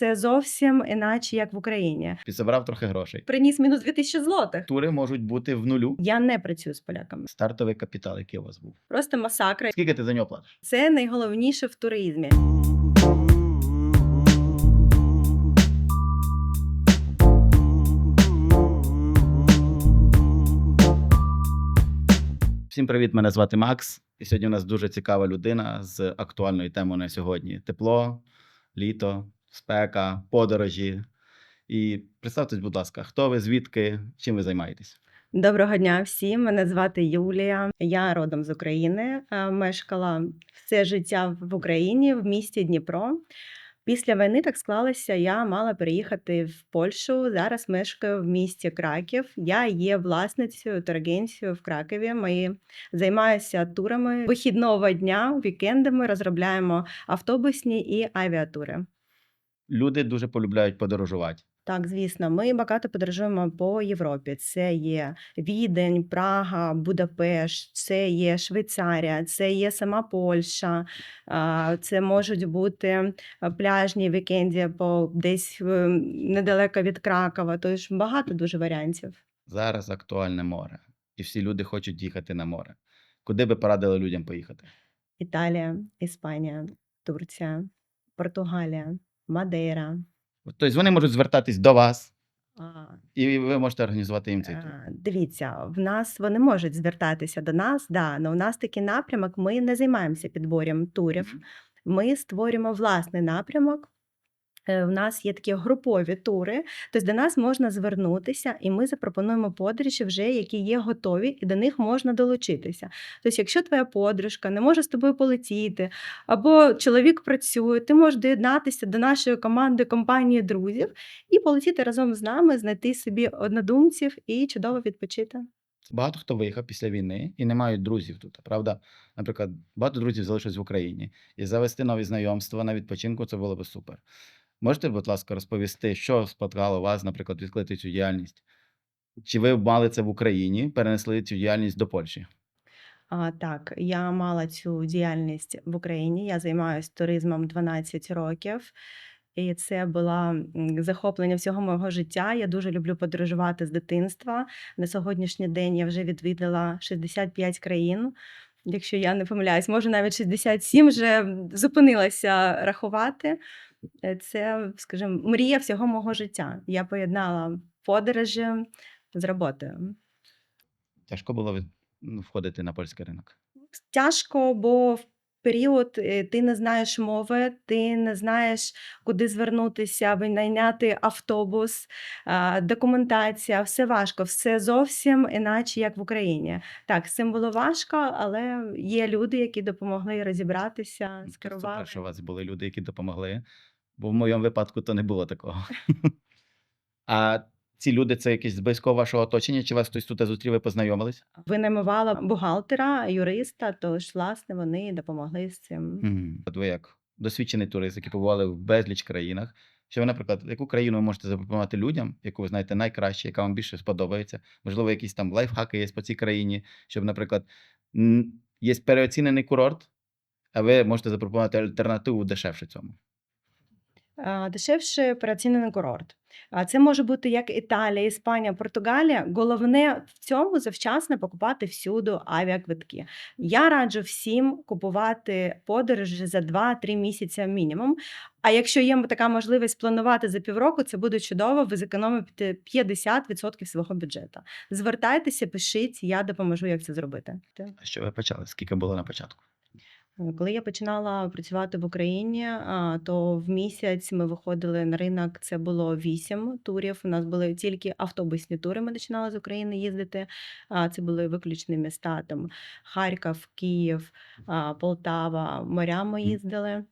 Це зовсім іначе, як в Україні. Підзабрав трохи грошей. Приніс мінус 2000 злотих. Тури можуть бути в нулю. Я не працюю з поляками. Стартовий капітал, який у вас був. Просто масакра. Скільки ти за нього платиш? Це найголовніше в туризмі. Всім привіт, мене звати Макс. І сьогодні у нас дуже цікава людина з актуальною темою на сьогодні: тепло, літо, спека, подорожі. І представтесь, будь ласка, хто ви, звідки, чим ви займаєтесь? Доброго дня всім. Мене звати Юлія. Я родом з України. е, Мешкала все життя в Україні в місті Дніпро. Після війни так склалося, я мала переїхати в Польщу. Зараз мешкаю в місті Краків. Я є власницею турагенцією в Кракові. Ми займаюся турами вихідного дня, вікендами розробляємо автобусні і авіатури. Люди дуже полюбляють подорожувати. Так, звісно, ми багато подорожуємо по Європі. Це є Відень, Прага, Будапешт, це є Швейцарія, це є сама Польща. Це можуть бути пляжні вікенді по десь недалеко від Кракова. Тож багато дуже варіантів. Зараз актуальне море, і всі люди хочуть їхати на море. Куди би порадили людям поїхати? Італія, Іспанія, Турція, Португалія, Мадейра. Тобто вони можуть звертатись до вас, і ви можете організувати їм цей тур. Дивіться, в нас вони можуть звертатися до нас, да, але у нас такий напрямок. Ми не займаємося підбором турів. Ми створюємо власний напрямок. Е, У нас є такі групові тури, тобто до нас можна звернутися, і ми запропонуємо подорожі, вже які є готові, і до них можна долучитися. Тобто, якщо твоя подружка не може з тобою полетіти, або чоловік працює, ти можеш доєднатися до нашої команди компанії друзів і полетіти разом з нами, знайти собі однодумців і чудово відпочити. Багато хто виїхав після війни і не мають друзів тут. Правда, наприклад, багато друзів залишилось в Україні. І завести нові знайомства на відпочинку це було би супер. Можете, будь ласка, розповісти, що споткало вас, наприклад, відкрити цю діяльність? Чи ви мали це в Україні, перенесли цю діяльність до Польщі? А, так, я мала цю діяльність в Україні. Я займаюся туризмом 12 років. І це було захоплення всього мого життя. Я дуже люблю подорожувати з дитинства. На сьогоднішній день я вже відвідала 65 країн. Якщо я не помиляюсь, може навіть 67 вже зупинилася рахувати. Е, Це, скажімо, мрія всього мого життя. Я поєднала подорожі з роботою. Тяжко було ну, входити на польський ринок. Тяжко, бо в період е, ти не знаєш мови, ти не знаєш, куди звернутися, винайняти автобус, документація, все важко, все зовсім іначе, як в Україні. Так, з цим було важко, але є люди, які допомогли розібратися, Ну, Це скерували. що у вас були люди, які допомогли. Бо в моєму випадку то не було такого. А ці люди це якісь з близького вашого оточення, чи вас хтось тут зустрів, ви познайомились? Винаймувала бухгалтера, юриста, тож, власне, вони допомогли з цим. От ви як досвідчений турист, який побували в безліч країнах. Що ви, наприклад, яку країну ви можете запропонувати людям, яку ви знаєте найкраще, яка вам більше сподобається? Можливо, якісь там лайфхаки є по цій країні, щоб, наприклад, є переоцінений курорт, а ви можете запропонувати альтернативу дешевше цьому. Дешевше переоцінений курорт. А Це може бути як Італія, Іспанія, Португалія. Головне в цьому завчасно покупати всюду авіаквитки. Я раджу всім купувати подорожі за 2-3 місяці мінімум. А якщо є така можливість планувати за півроку, це буде чудово. Ви зекономите 50% свого бюджету. Звертайтеся, пишіть, я допоможу, як це зробити. А що ви почали? Скільки було на початку? Е, Коли я починала працювати в Україні, то в місяць ми виходили на ринок. Це було вісім турів. У нас були тільки автобусні тури. Ми починали з України їздити. А, Це були виключні міста там Харків, Київ, Полтава. Моря ми їздили.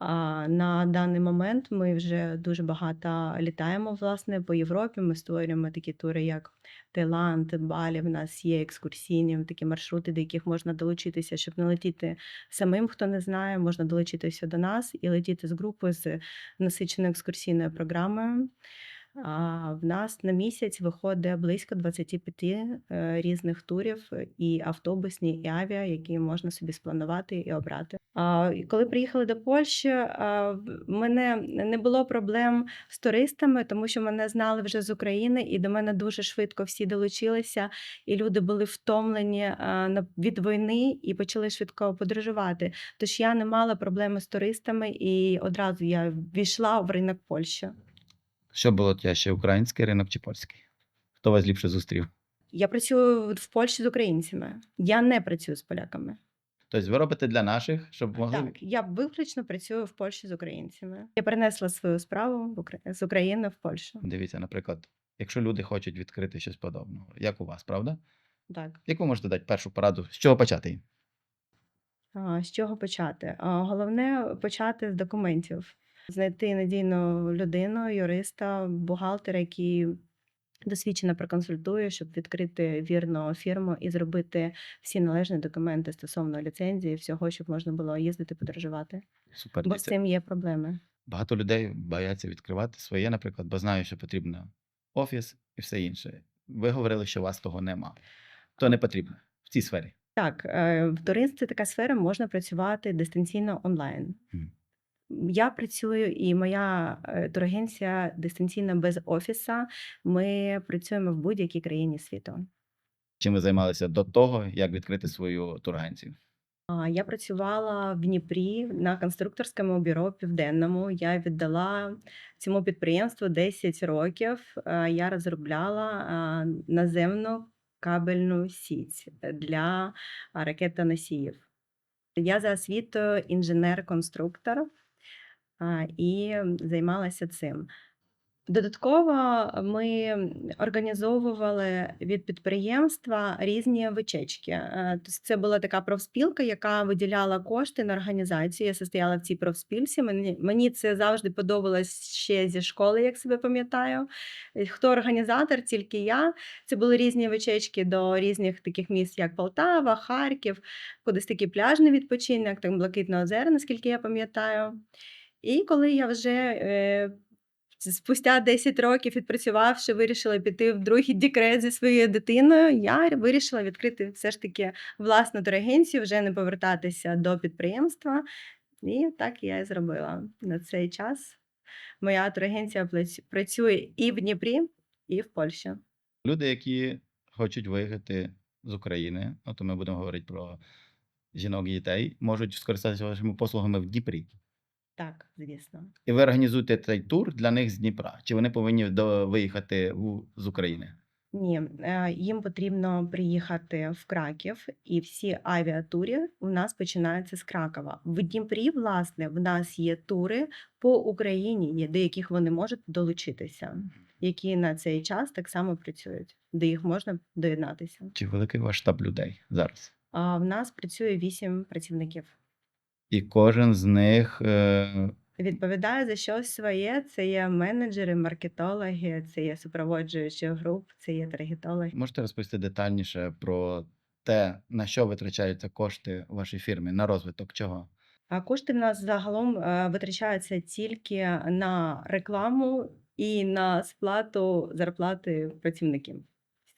На даний момент ми вже дуже багато літаємо власне по Європі. Ми створюємо такі тури, як Таїланд, Балі. В нас є екскурсійні такі маршрути, до яких можна долучитися, щоб не летіти самим, хто не знає, можна долучитися до нас і летіти з групою з насиченою екскурсійною програмою. А в нас на місяць виходить близько 25 е, різних турів, і автобусні, і авіа, які можна собі спланувати і обрати. Коли приїхали до Польщі, мене не було проблем з туристами, тому що мене знали вже з України, і до мене дуже швидко всі долучилися, і люди були втомлені від війни і почали швидко подорожувати. Тож я не мала проблеми з туристами, і одразу я війшла в ринок Польщі. Що було тяжче, український ринок чи польський? Хто вас ліпше зустрів? Я працюю в Польщі з українцями. Я не працюю з поляками. Тобто ви робите для наших, щоб могли. Так, я виключно працюю в Польщі з українцями. Я перенесла свою справу з України в Польщу. Дивіться, наприклад, якщо люди хочуть відкрити щось подобного, як у вас, правда? Так. Яку можете дати першу пораду? З чого почати їм? А, з чого почати? А, головне почати з документів. Знайти надійну людину, юриста, бухгалтера, який досвідчено проконсультує, щоб відкрити вірну фірму і зробити всі належні документи стосовно ліцензії, всього, щоб можна було їздити подорожувати. Супер. Бо з цим є проблеми. Багато людей бояться відкривати своє, наприклад, бо знають, що потрібно офіс і все інше. Ви говорили, що у вас того нема. То не потрібно в цій сфері. Так, е, в туристі така сфера можна працювати дистанційно онлайн. Мгм. Я працюю, і моя е, турагенція дистанційно без офіса. Ми працюємо в будь-якій країні світу. Чим ви займалися до того, як відкрити свою турагенцію? Я працювала в Дніпрі на конструкторському бюро південному. Я віддала цьому підприємству 10 років. Е, Я розробляла наземну кабельну сіть для ракетоносіїв. Я за освітою інженер-конструктор і займалася цим. Додатково ми організовували від підприємства різні вечечки. Це була така профспілка, яка виділяла кошти на організацію. Я состояла в цій профспілці. Мені, це завжди подобалось ще зі школи, як себе пам'ятаю. Е, Хто організатор, тільки я. Це були різні вечечки до різних таких міст, як Полтава, Харків, кудись такий пляжний відпочинок, так Блакитне озеро, наскільки я пам'ятаю. І коли я вже е, спустя 10 років відпрацювавши, вирішила піти в другий декрет зі своєю дитиною, я вирішила відкрити все ж таки власну турагенцію, вже не повертатися до підприємства. І так я і зробила на цей час. Моя турагенція працює і в Дніпрі, і в Польщі. Люди, які хочуть виїхати з України, ну ми будемо говорити про жінок і дітей, можуть скористатися вашими послугами в Дніпрі. Так, звісно. І ви організуєте цей тур для них з Дніпра. Чи вони повинні до, виїхати у, з України? Ні, е, їм потрібно приїхати в Краків, і всі авіатури у нас починаються з Кракова. В Дніпрі, власне, в нас є тури по Україні, до яких вони можуть долучитися, які на цей час так само працюють, до їх можна доєднатися. Чи великий ваш штаб людей зараз? В нас працює вісім працівників. І кожен з них е, Відповідає за щось своє. Це є менеджери, маркетологи, це є супроводжуючі груп, це є таргетологи. можете розповісти детальніше про те, на що витрачаються кошти вашій фірмі, на розвиток чого? А кошти в нас загалом е, витрачаються тільки на рекламу і на сплату зарплати працівників.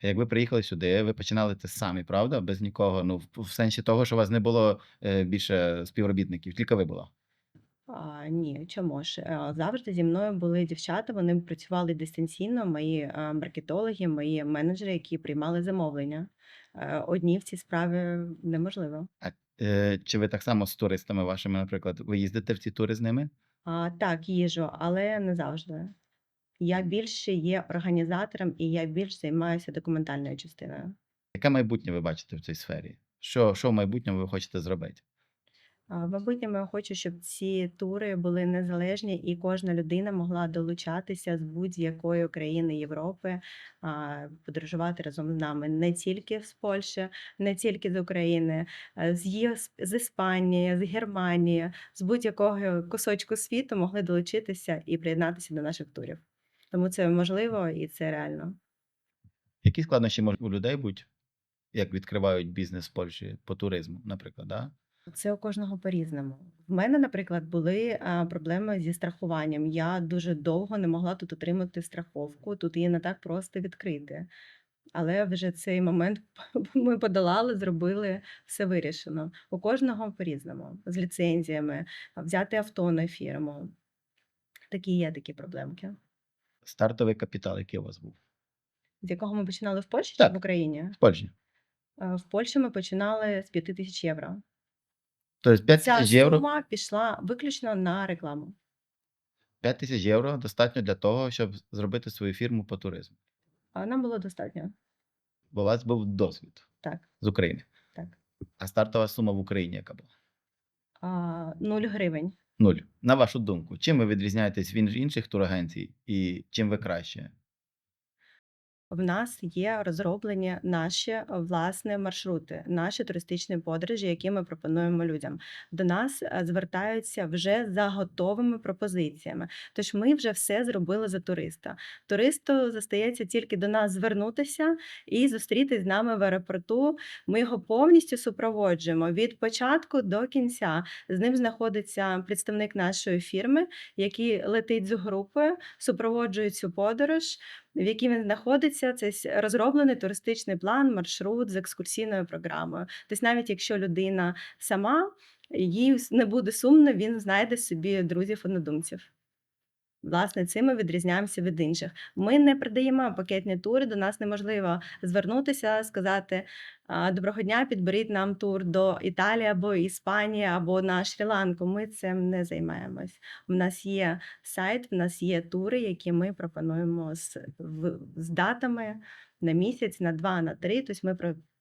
Як ви приїхали сюди, ви починали це самі, правда? Без нікого. Ну, в, в сенсі того, що у вас не було е, більше співробітників, тільки ви була. А, ні, чому ж? Е, Завжди зі мною були дівчата, вони працювали дистанційно, мої е, маркетологи, мої менеджери, які приймали замовлення. Одні в цій справі неможливо. Е, чи ви так само з туристами вашими, наприклад, ви їздите в ці тури з ними? А, так, їжу, але не завжди. Я більше є організатором і я більш займаюся документальною частиною. Яке майбутнє ви бачите в цій сфері? Що, що в майбутньому ви хочете зробити? В майбутньому я хочу, щоб ці тури були незалежні і кожна людина могла долучатися з будь-якої країни Європи, подорожувати разом з нами не тільки з Польщі, не тільки з України, з, Єс- з Іспанії, з Германії, з будь-якого кусочку світу могли долучитися і приєднатися до наших турів. Тому це можливо і це реально. Які складнощі можуть у людей бути, як відкривають бізнес в Польщі по туризму, наприклад, да? Це у кожного по-різному. В мене, наприклад, були, проблеми зі страхуванням. Я дуже довго не могла тут отримати страховку, тут її не так просто відкрити. Але вже цей момент ми подолали, зробили, все вирішено. У кожного по-різному. З ліцензіями, взяти авто на фірму. Такі є такі проблемки. Стартовий капітал, який у вас був? З якого ми починали в Польщі чи в Україні? В Польщі. Е, В Польщі ми починали з 5 тисяч євро. Тобто 5 Ця тисяч євро, сума пішла виключно на рекламу. 5 тисяч євро достатньо для того, щоб зробити свою фірму по туризму. А нам було достатньо. Бо у вас був досвід Так, з України. так. А стартова сума в Україні яка була? А, 0 гривень. Нуль. На вашу думку, чим ви відрізняєтесь від інших турагенцій і чим ви краще? В нас є розроблені наші е, власні маршрути, наші туристичні подорожі, які ми пропонуємо людям. До нас е, звертаються вже за готовими пропозиціями. Тож ми вже все зробили за туриста. Туристу застається тільки до нас звернутися і зустрітись з нами в аеропорту. Ми його повністю супроводжуємо від початку до кінця. З ним знаходиться представник нашої фірми, який летить з групою, супроводжує цю подорож в якій він знаходиться, це розроблений туристичний план, маршрут з екскурсійною програмою. Тобто, навіть якщо людина сама, їй не буде сумно, він знайде собі друзів-однодумців. Власне, цим ми відрізняємося від інших. Ми не продаємо пакетні тури, до нас неможливо звернутися, сказати доброго дня, підберіть нам тур до Італії або Іспанії, або на Шрі-Ланку. Ми цим не займаємось. У нас є сайт, в нас є тури, які ми пропонуємо з, з датами на місяць, на два, на три. Тобто ми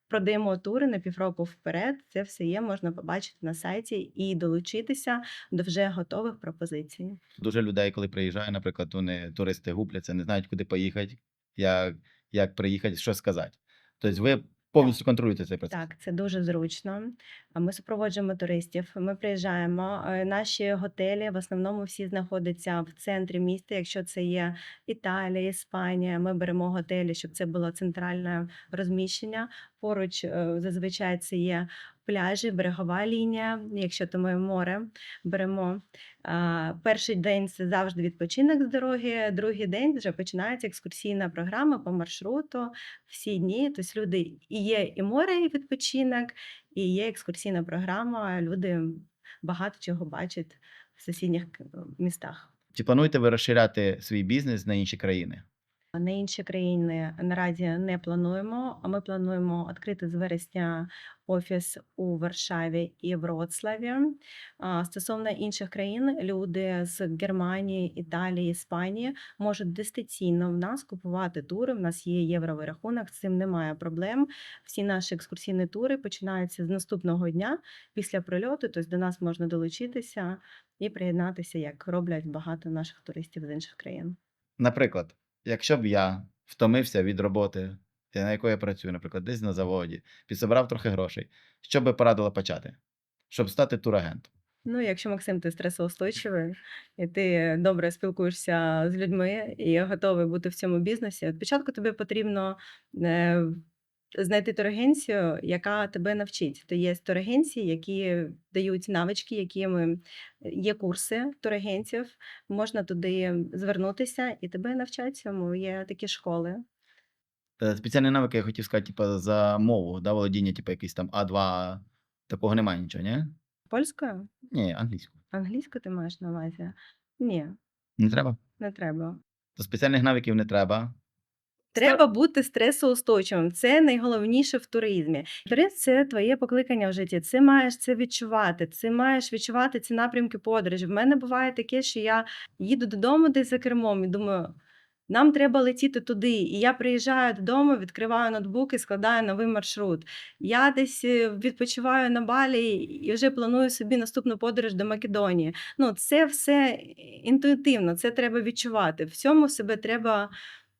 продаємо тури на півроку вперед. Це все є, можна побачити на сайті і долучитися до вже готових пропозицій. Дуже людей, коли приїжджає, наприклад, вони туристи губляться, не знають, куди поїхати, як, як приїхати, що сказати. Тобто ви повністю контролюєте цей процес. Так, це дуже зручно. Ми супроводжуємо туристів. Ми приїжджаємо. Е, Наші готелі в основному всі знаходяться в центрі міста. Якщо це є Італія, Іспанія, ми беремо готелі, щоб це було центральне розміщення. Поруч е, зазвичай це є пляжі, берегова лінія. Якщо то ми море беремо. Перший день це завжди відпочинок з дороги. Другий день вже починається екскурсійна програма по маршруту всі дні. Тобто люди і є і море, і відпочинок, і є екскурсійна програма. Люди багато чого бачать в сусідніх містах. Чи плануєте ви розширяти свій бізнес на інші країни? На інші країни наразі не плануємо. А ми плануємо відкрити з вересня офіс у Варшаві і Вроцлаві. Стосовно інших країн, люди з Германії, Італії, Іспанії можуть дистанційно в нас купувати тури. В нас є євровий рахунок, з цим немає проблем. Всі наші екскурсійні тури починаються з наступного дня після прильоту. Тобто до нас можна долучитися і приєднатися, як роблять багато наших туристів з інших країн. Наприклад, якщо б я втомився від роботи, на якої я працюю, наприклад, десь на заводі, підсобрав трохи грошей, що би порадила почати, щоб стати турагентом? Ну, якщо Максим, ти стресоустойчивий, і ти добре спілкуєшся з людьми і готовий бути в цьому бізнесі, спочатку тобі потрібно е, знайти турагенцію, яка тебе навчить. То є турагенції, які дають навички, які ми є курси турагентів, можна туди звернутися і тебе навчать цьому. Є такі школи. Е, Спеціальні навики я хотів сказати, типу, за мову, да, володіння, типу, якийсь там А2, такого немає нічого, ні? Польською? Ні, англійською. Англійську ти маєш на увазі? Ні, Не треба? не треба. То спеціальних навиків не треба. Треба бути стресоустойчивим. Це найголовніше в туризмі. Туризм це твоє покликання в житті. Це маєш це відчувати. Це маєш відчувати ці напрямки подорожі. В мене буває таке, що я їду додому десь за кермом і думаю. Нам треба летіти туди. І я приїжджаю додому, відкриваю ноутбук і складаю новий маршрут. Я десь е, відпочиваю на Балі і вже планую собі наступну подорож до Македонії. Ну, це все інтуїтивно, це треба відчувати. В цьому себе треба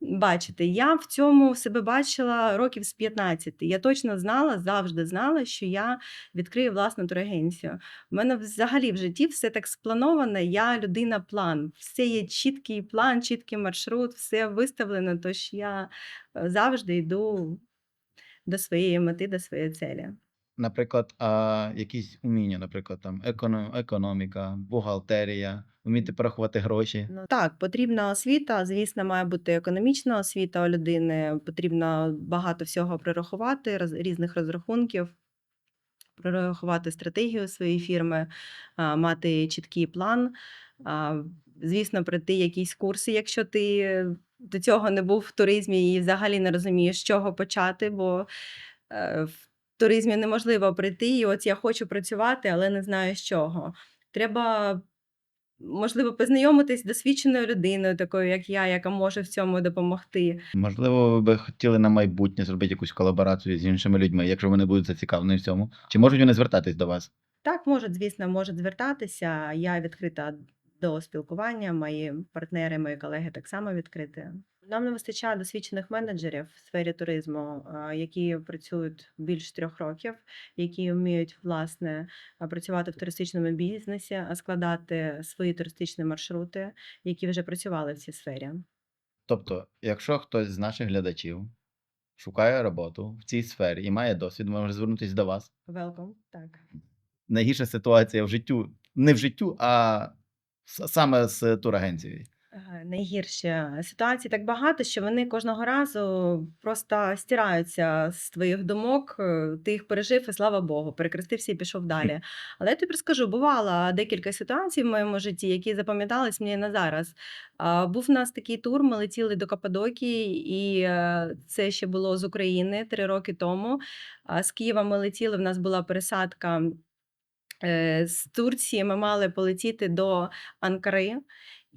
бачити. Я в цьому себе бачила років з 15. Я точно знала, завжди знала, що я відкрию власну турагенцію. У мене взагалі в житті все так сплановане. Я людина план. Все є чіткий план, чіткий маршрут, все виставлено. Тож я е, завжди йду до своєї мети, до своєї цілі. Наприклад, а, якісь уміння, наприклад, там економіка, бухгалтерія, вміти порахувати гроші? Ну так, потрібна освіта. Звісно, має бути економічна освіта у людини. Потрібно багато всього прорахувати, роз різних розрахунків, прорахувати стратегію своєї фірми, а, мати чіткий план. А, звісно, пройти якісь курси, якщо ти до цього не був в туризмі і взагалі не розумієш, з чого почати, бо, е, в туризмі неможливо прийти і от я хочу працювати, але не знаю з чого. Треба, можливо, познайомитись з досвідченою людиною, такою як я, яка може в цьому допомогти. Можливо, ви би хотіли на майбутнє зробити якусь колаборацію з іншими людьми, якщо вони будуть зацікавлені в цьому. Чи можуть вони звертатись до вас? Так, можуть, звісно, можуть звертатися. Я відкрита до спілкування, мої партнери, мої колеги так само відкриті. Нам не вистачає досвідчених менеджерів в сфері туризму, які працюють більш трьох років, які вміють власне працювати в туристичному бізнесі, а складати свої туристичні маршрути, які вже працювали в цій сфері. Тобто, якщо хтось з наших глядачів шукає роботу в цій сфері і має досвід, може звернутися до вас. Welcome. Так. Найгірша ситуація в життю, не в життю, а саме з турагенцією. Е, Найгірші ситуацій так багато, що вони кожного разу просто стираються з твоїх думок. е, Ти їх пережив, і слава Богу, перекрестився і пішов далі. Але я тобі скажу, бувало декілька ситуацій в моєму житті, які запам'ятались мені на зараз. Був у нас такий тур, ми летіли до Каппадокії, і е, це ще було з України три роки тому. З Києва ми летіли, в нас була пересадка. Е, З Турції ми мали полетіти до Анкари.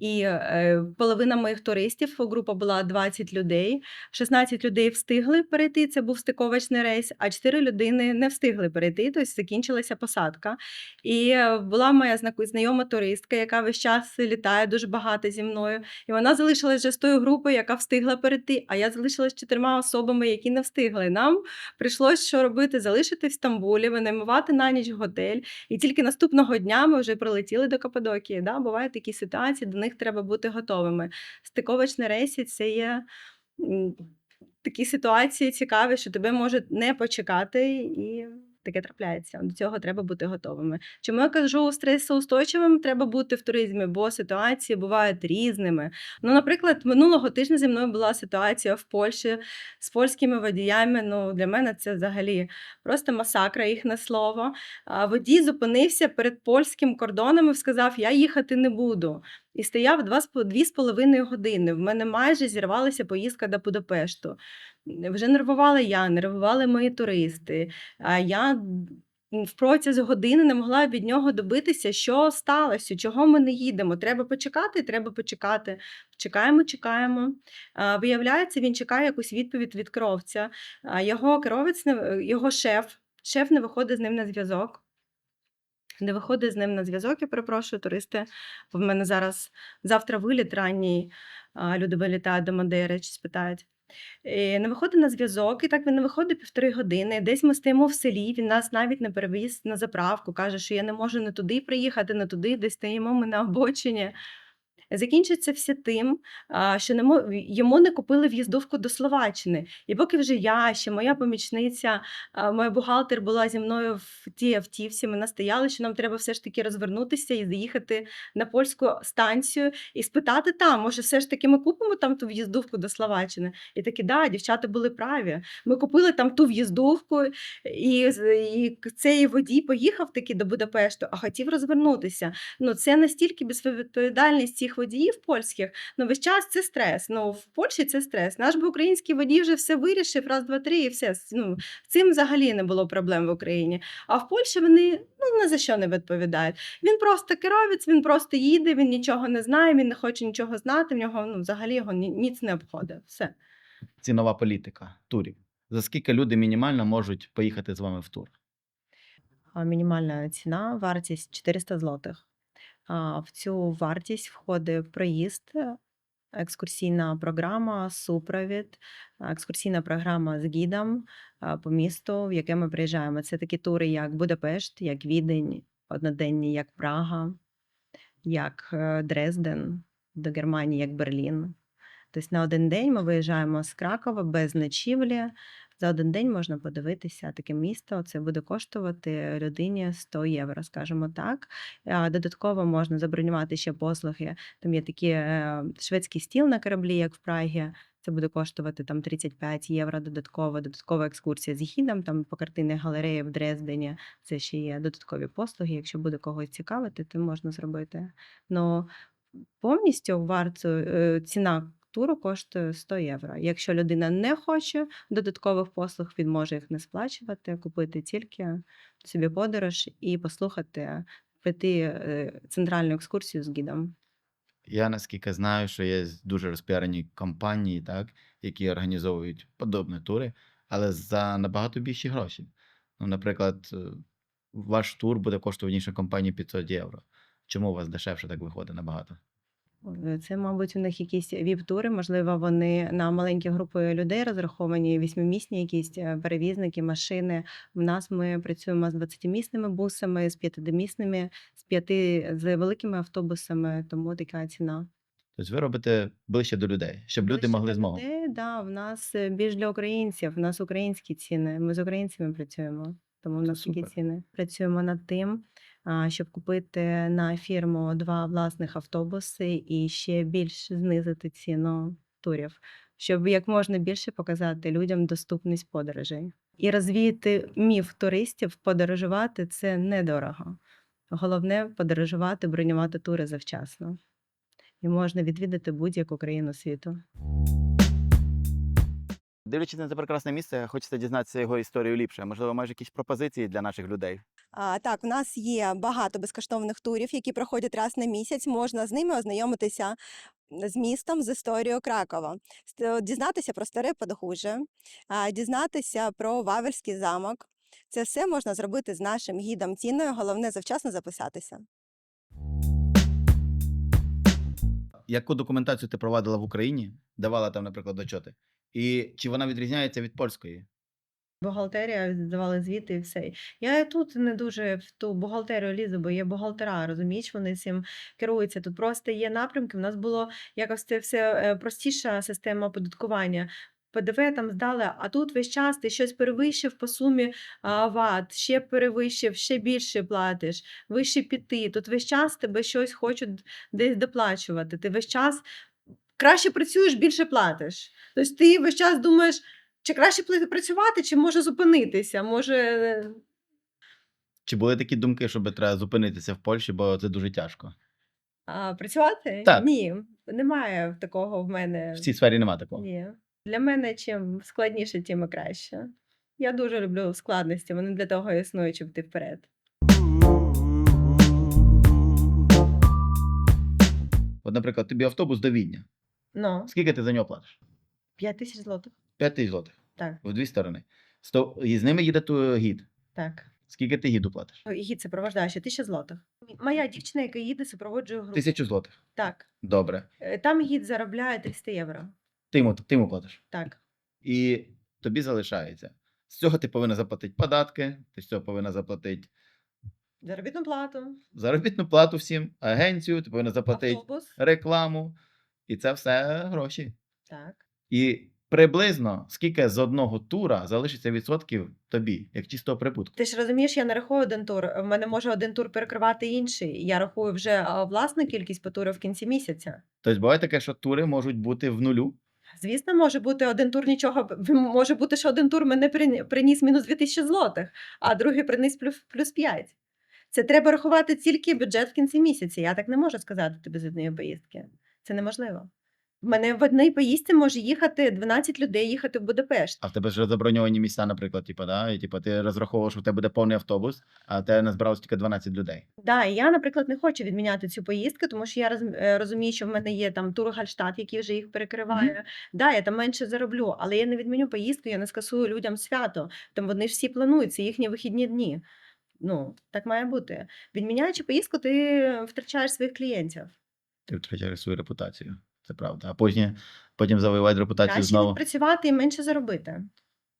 І е, половина моїх туристів, група була 20 людей. 16 людей встигли перейти. Це був стиковочний рейс, а 4 людини не встигли перейти. Тобто закінчилася посадка. І е, була моя знайома туристка, яка весь час літає дуже багато зі мною. І вона залишилась з тою групою, яка встигла перейти. А я залишилась чотирма особами, які не встигли. Нам прийшлось що робити? Залишити в Стамбулі, винаймувати на ніч готель. І тільки наступного дня ми вже прилетіли до Каппадокії. Да? Бувають такі ситуації, до них треба бути готовими. Стиковочні рейси це є такі ситуації цікаві, що тебе можуть не почекати, і таке трапляється. До цього треба бути готовими. Чому я кажу стресоустойчивим треба бути в туризмі, бо ситуації бувають різними. Ну, наприклад, минулого тижня зі мною була ситуація в Польщі з польськими водіями. Ну, для мене це взагалі просто масакра, їхнє слово. А водій зупинився перед польським кордоном і сказав: Я їхати не буду. І стояв два з по- дві з половиною години. В мене майже зірвалася поїздка до Будапешту. Вже нервувала я, нервували мої туристи. А я м, в протязі години не могла від нього добитися, що сталося, чого ми не їдемо. Треба почекати, треба почекати. Чекаємо, чекаємо. А, Виявляється, він чекає якусь відповідь від керовця. А Його керовець, його шеф, шеф не виходить з ним на зв'язок. Не виходить з ним на зв'язок, я перепрошую, туристи. Бо В мене зараз завтра виліт ранній. Люди вилітають до Мадейри, чи спитають. І не виходить на зв'язок, і так він не виходить півтори години. Десь ми стоїмо в селі, він нас навіть не перевіз на заправку, каже, що я не можу не туди приїхати, не туди, десь стоїмо ми на обочині. Закінчиться все тим, що йому не купили в'їздовку до Словаччини. І поки вже я, ще моя помічниця, моя бухгалтер була зі мною в тій автівці, ми настояли, що нам треба все ж таки розвернутися і заїхати на польську станцію і спитати там, може, все ж таки ми купимо там ту в'їздовку до Словаччини. І такі, да, дівчата були праві. Ми купили там ту в'їздовку, і, і цей водій поїхав таки до Будапешту, а хотів розвернутися. Ну, це настільки безвідповідальність цих водіїв польських. Ну, весь час це стрес. Ну, в Польщі це стрес. Наш би український водій вже все вирішив, раз, два, три, і все. Ну, цим взагалі не було проблем в Україні. А в Польщі вони ну, ні за що не відповідають. Він просто керовець, він просто їде, він нічого не знає, він не хоче нічого знати, в нього ну, взагалі його ні- ніц не обходить. Все. Цінова політика турів. За скільки люди мінімально можуть поїхати з вами в тур? Мінімальна ціна, вартість 400 злотих. В цю вартість входить проїзд, екскурсійна програма, супровід, екскурсійна програма з гідом по місту, в яке ми приїжджаємо. Це такі тури, як Будапешт, як Відень, одноденні, як Прага, як е, Дрезден, до Германії, як Берлін. Тобто на один день ми виїжджаємо з Кракова без ночівлі. За один день можна подивитися таке місто. Це буде коштувати людині 100 євро, скажімо так. Додатково можна забронювати ще послуги. Там є такі е, шведський стіл на кораблі, як в Прагі. Це буде коштувати там 35 євро додатково, додаткова екскурсія з гідом, там по картинній галереї в Дрездені. Це ще є додаткові послуги. Якщо буде когось цікавити, то можна зробити. Ну повністю варто е, ціна туру коштує 100 євро. Якщо людина не хоче додаткових послуг, він може їх не сплачувати, купити тільки собі подорож і послухати, пройти е, центральну екскурсію з гідом. Я наскільки знаю, що є дуже розпіарені компанії, так, які організовують подобні тури, але за набагато більші гроші. Ну, наприклад, е, ваш тур буде коштувати іншій компанії 500 євро. Чому у вас дешевше так виходить набагато? Е, Це, мабуть, у них якісь віп-тури, можливо, вони на маленькі групи людей розраховані, вісьмимісні якісь е, перевізники, машини. У нас ми працюємо з 20-місними бусами, з п'ятидомісними, з п'яти з великими автобусами, тому така ціна. Тобто ви робите ближче до людей, щоб люди могли змогу. людей, да, в нас е, більш для українців, в нас українські ціни. Ми з українцями працюємо, тому в нас такі ціни. Працюємо над тим, щоб купити на фірму два власних автобуси і ще більш знизити ціну турів, щоб як можна більше показати людям доступність подорожей. І розвіяти міф туристів, подорожувати це недорого. Головне подорожувати, бронювати тури завчасно. І можна відвідати будь-яку країну світу. Дивлячись на це прекрасне місце, хочеться дізнатися його історію ліпше. Можливо, маєш якісь пропозиції для наших людей. А, так, в нас є багато безкоштовних турів, які проходять раз на місяць. Можна з ними ознайомитися з містом, з історією Кракова, дізнатися про старе Подгужжя, а, дізнатися про Вавельський замок. Це все можна зробити з нашим гідом ціною. Головне завчасно записатися. Яку документацію ти провадила в Україні, давала там, наприклад, дочоти? І чи вона відрізняється від польської? Бухгалтерія здавали звіти і все. Я тут не дуже в ту бухгалтерію лізу, бо є бухгалтера, розумієш, вони цим керуються. Тут просто є напрямки. У нас було якось це все е, простіша система оподаткування. ПДВ там здали, а тут весь час ти щось перевищив по сумі ват, ще перевищив, ще більше платиш, вище піти. Тут весь час тебе щось хочуть десь доплачувати. Ти весь час краще працюєш, більше платиш. Тобто ти весь час думаєш, чи краще працювати, чи може зупинитися? Може. е, Чи були такі думки, щоб треба зупинитися в Польщі, бо це дуже тяжко? А, працювати? Так. Ні, немає такого в мене. В цій сфері нема такого. Ні. Для мене чим складніше, тим і краще. Я дуже люблю складності, вони для того існують, щоб йти вперед. От, наприклад, тобі автобус до Відня. Ну, Скільки ти за нього платиш? 5 тисяч злотих. 5 тисяч злотих. Так, В дві сторони. Сто... І з ними їде ту гід. так. Скільки ти гіду платиш? І гід супроводжує тисяча злотих. Моя дівчина, яка їде, супроводжує групу. Тисячу злотих. Так. Добре. Е, Там гід заробляє 300 євро. Ти йому, ти йому платиш. Так. І тобі залишається. З цього ти повинна заплатити податки, ти з цього повинна заплатити Заробітну плату, заробітну плату всім, агенцію, ти повинна заплатити автобус. рекламу. І це все гроші. Так. І приблизно скільки з одного тура залишиться відсотків тобі, як чистого прибутку. Ти ж розумієш, я не рахую один тур. В мене може один тур перекривати інший. Я рахую вже власну кількість по туру в кінці місяця. Тобто буває таке, що тури можуть бути в нулю. Звісно, може бути один тур нічого. Може бути, що один тур мене приніс мінус 2000 злотих, а другий приніс плюс, плюс 5. Це треба рахувати тільки бюджет в кінці місяця. Я так не можу сказати тобі з однієї поїздки. Це неможливо. В мене в одній поїздці може їхати 12 людей їхати в Будапешт. А в тебе ж заброньовані місця, наприклад, типу, да? і типу, ти розраховував, що в тебе буде повний автобус, а тебе назбиралось тільки 12 людей. Да, і я, наприклад, не хочу відміняти цю поїздку, тому що я роз, е, розумію, що в мене є там тур Гальштадт, який вже їх перекриває. Да, я там менше зароблю, але я не відміню поїздку, я не скасую людям свято. Там вони ж всі планують, це їхні вихідні дні. Ну, так має бути. Відміняючи поїздку, ти втрачаєш своїх клієнтів. Ти втрачаєш свою репутацію. Це правда. А потім, потім завоювати репутацію Краще знову. відпрацювати і менше заробити.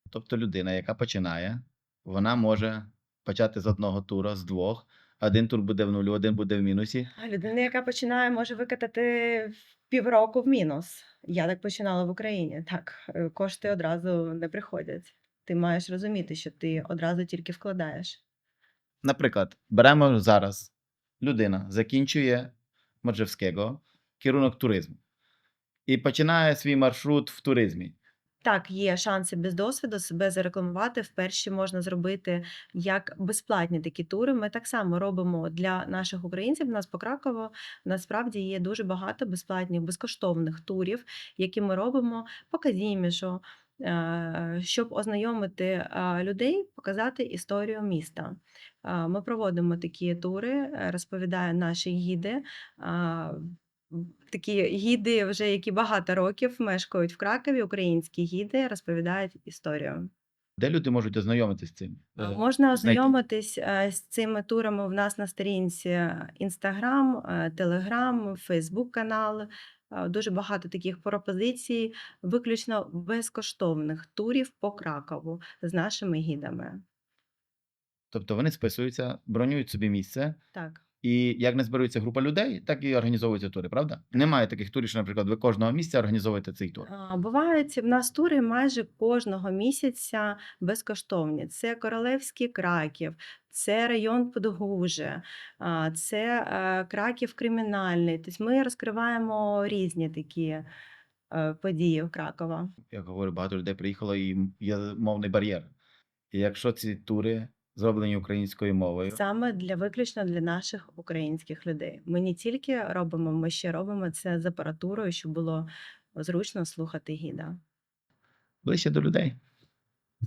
Тобто людина, яка починає, вона може почати з одного тура, з двох. Один тур буде в нулю, один буде в мінусі. А людина, яка починає, може викатати півроку в мінус. Я так починала в Україні. Так, е, кошти одразу не приходять. Ти маєш розуміти, що ти одразу тільки вкладаєш. Наприклад, беремо зараз людина закінчує Моджевського керунок туризму і починає свій маршрут в туризмі. Так, є шанси без досвіду себе зарекламувати. Вперше можна зробити як безплатні такі тури. Ми так само робимо для наших українців. У нас по Кракову насправді є дуже багато безплатних безкоштовних турів, які ми робимо по Казіміжу, е, щоб ознайомити е, людей, показати історію міста. Е, Ми проводимо такі тури, е, розповідає наші гіди. Такі гіди, вже які багато років мешкають в Кракові, українські гіди розповідають історію. Де люди можуть ознайомитися з цим? Е, Можна ознайомитись е, з цими турами в нас на сторінці Інстаграм, Телеграм, Фейсбук канал. Дуже багато таких пропозицій, виключно безкоштовних турів по Кракову з нашими гідами. Тобто вони списуються, бронюють собі місце, Так. І як не зберуться група людей, так і організовуються тури, правда? Немає таких турів, що, наприклад, ви кожного місця організовуєте цей тур. Бувають в нас тури майже кожного місяця безкоштовні. Це Королевський Краків, це район Подгуже, це е, Краків кримінальний. Тобто ми розкриваємо різні такі е, події в Кракова. Як говорю, багато людей приїхало і є мовний бар'єр. І якщо ці тури зроблені українською мовою, Саме для виключно для наших українських людей. Ми не тільки робимо, ми ще робимо це з апаратурою, щоб було зручно слухати гіда. ближче до людей.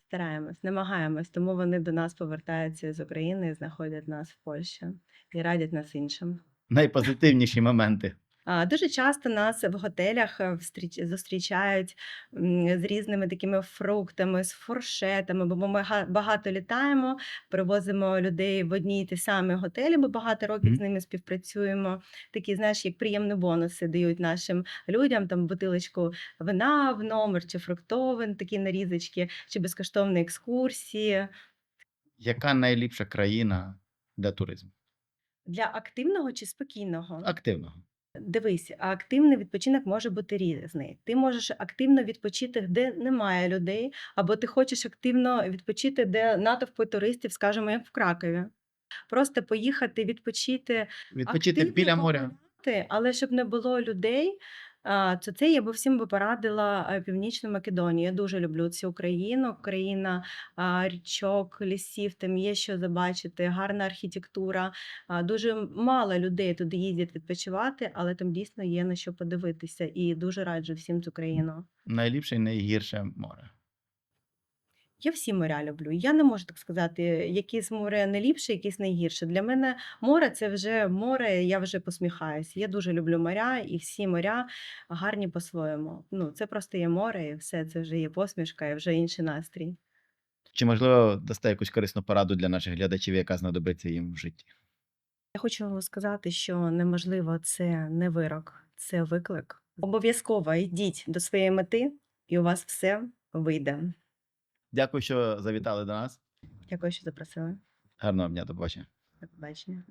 Стараємось, намагаємось, тому вони до нас повертаються з України знаходять нас в Польщі і радять нас іншим. Найпозитивніші моменти. Дуже часто нас в готелях е, зустрічають з різними такими фруктами, з фуршетами, бо ми багато літаємо, привозимо людей в одні й ті самі готелі, бо багато років Мгм. з ними співпрацюємо. Такі, знаєш, як приємні бонуси дають нашим людям, там бутилочку вина в номер, чи фруктовин, такі нарізочки, чи безкоштовні екскурсії. Яка найліпша країна для туризму? Для активного чи спокійного? Активного. Дивись, а активний відпочинок може бути різний. Ти можеш активно відпочити, де немає людей, або ти хочеш активно відпочити, де натовпи туристів, скажімо, як в Кракові. Просто поїхати відпочити, Відпочити біля моря. але щоб не було людей. То це я би всім би порадила Північну Македонію. Я дуже люблю цю країну. Країна річок, лісів, там є що забачити, гарна архітектура. Дуже мало людей туди їздять відпочивати, але там дійсно є на що подивитися. І дуже раджу всім цю країну. Найліпше і найгірше море. Я всі моря люблю. Я не можу так сказати, якісь море найліпше, якісь найгірше. Для мене море це вже море, я вже посміхаюсь. Я дуже люблю моря, і всі моря гарні по-своєму. Ну, це просто є море, і все це вже є посмішка, і вже інший настрій. Чи можливо дасте якусь корисну пораду для наших глядачів, яка знадобиться їм в житті? Я хочу сказати, що неможливо це не вирок, це виклик. Обов'язково йдіть до своєї мети, і у вас все вийде. Дякую, що завітали до нас. Дякую, що запросили. Гарного дня, до побачення. До побачення.